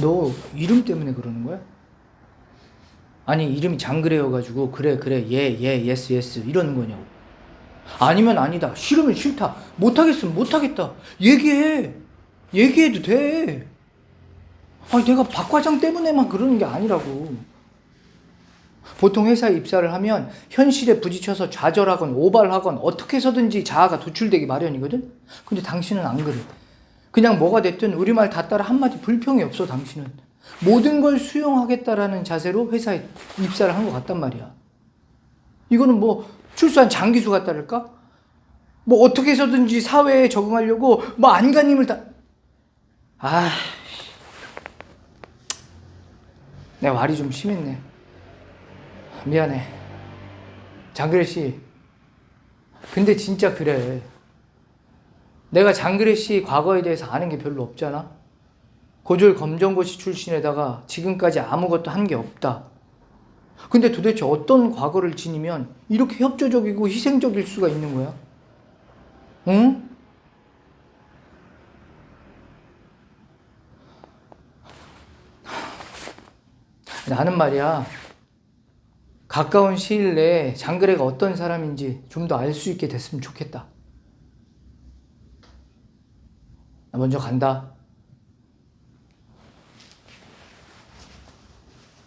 너 이름 때문에 그러는 거야? 아니 이름이 장그래여가지고 그래 그래 예예 예스 예스 이러는 거냐고. 아니면 아니다. 싫으면 싫다. 못하겠으면 못하겠다. 얘기해. 얘기해도 돼. 아니 내가 박 과장 때문에만 그러는 게 아니라고. 보통 회사에 입사를 하면 현실에 부딪혀서 좌절하건 오발하건 어떻게 해서든지 자아가 도출되기 마련이거든? 근데 당신은 안 그래 그냥 뭐가 됐든 우리말 다 따라 한마디 불평이 없어 당신은 모든 걸 수용하겠다라는 자세로 회사에 입사를 한 것 같단 말이야 이거는 뭐 출소한 장기수 같다랄까? 뭐 어떻게 해서든지 사회에 적응하려고 뭐 안간힘을 다 아, 내가 말이 좀 심했네. 미안해. 장그래 씨. 근데 진짜 그래. 내가 장그래 씨 과거에 대해서 아는 게 별로 없잖아. 고졸 검정고시 출신에다가 지금까지 아무것도 한 게 없다. 근데 도대체 어떤 과거를 지니면 이렇게 협조적이고 희생적일 수가 있는 거야? 응? 나는 말이야. 가까운 시일 내에 장그래가 어떤 사람인지 좀 더 알 수 있게 됐으면 좋겠다. 나 먼저 간다.